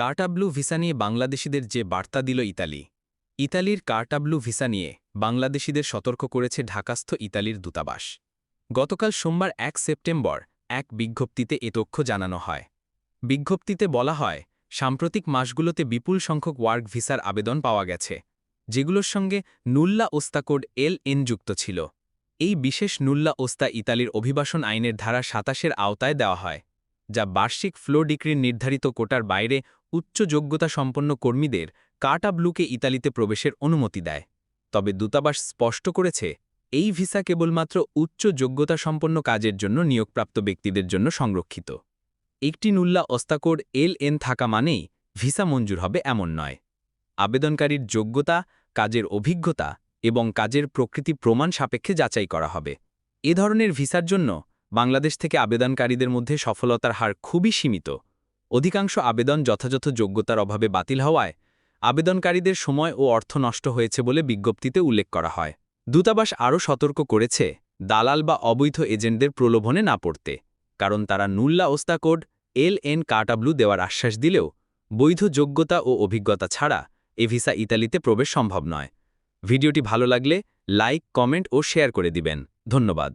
কার্টাব্লু visa নিয়ে বাংলাদেশিদের যে বার্তা দিল ইতালি। ইতালির কার্টাব্লু ভিসা নিয়ে বাংলাদেশিদের সতর্ক করেছে ঢাকাস্থ ইতালির দূতাবাস। গতকাল সোমবার এক সেপ্টেম্বর এক বিজ্ঞপ্তিতে এ তথ্য জানানো হয়। বিজ্ঞপ্তিতে বলা হয়, সাম্প্রতিক মাসগুলোতে বিপুল সংখ্যক ওয়ার্ক ভিসার আবেদন পাওয়া গেছে, যেগুলোর সঙ্গে নুল্লা ওস্তাকোড এল এন যুক্ত ছিল। এই বিশেষ নুল্লা ওস্তা ইতালির অভিবাসন আইনের ধারা সাতাশের আওতায় দেওয়া হয়। যা বার্ষিক ফ্লো ডিক্রির নির্ধারিত কোটার বাইরে উচ্চ যোগ্যতা সম্পন্ন কর্মীদের কাটা ব্লুকে ইতালিতে প্রবেশের অনুমতি দেয়। তবে দূতাবাস স্পষ্ট করেছে, এই ভিসা কেবলমাত্র উচ্চ যোগ্যতা সম্পন্ন কাজের জন্য নিয়োগপ্রাপ্ত ব্যক্তিদের জন্য সংরক্ষিত। একটি নুল্লা অস্তাকোড এল এন থাকা মানেই ভিসা মঞ্জুর হবে এমন নয়। আবেদনকারীর যোগ্যতা, কাজের অভিজ্ঞতা এবং কাজের প্রকৃতি প্রমাণ সাপেক্ষে যাচাই করা হবে। এ ধরনের ভিসার জন্য বাংলাদেশ থেকে আবেদনকারীদের মধ্যে সফলতার হার খুবই সীমিত। অধিকাংশ আবেদন যথাযথ যোগ্যতার অভাবে বাতিল হওয়ায় আবেদনকারীদের সময় ও অর্থ নষ্ট হয়েছে বলে বিজ্ঞপ্তিতে উল্লেখ করা হয়। দূতাবাস আরও সতর্ক করেছে, দালাল বা অবৈধ এজেন্টদের প্রলোভনে না পড়তে, কারণ তারা নুল্লা ওস্তা কোড এল এন কাটাব্লু দেওয়ার আশ্বাস দিলেও বৈধ যোগ্যতা ও অভিজ্ঞতা ছাড়া এ ভিসা ইতালিতে প্রবেশ সম্ভব নয়। ভিডিওটি ভালো লাগলে লাইক, কমেন্ট ও শেয়ার করে দিবেন। ধন্যবাদ।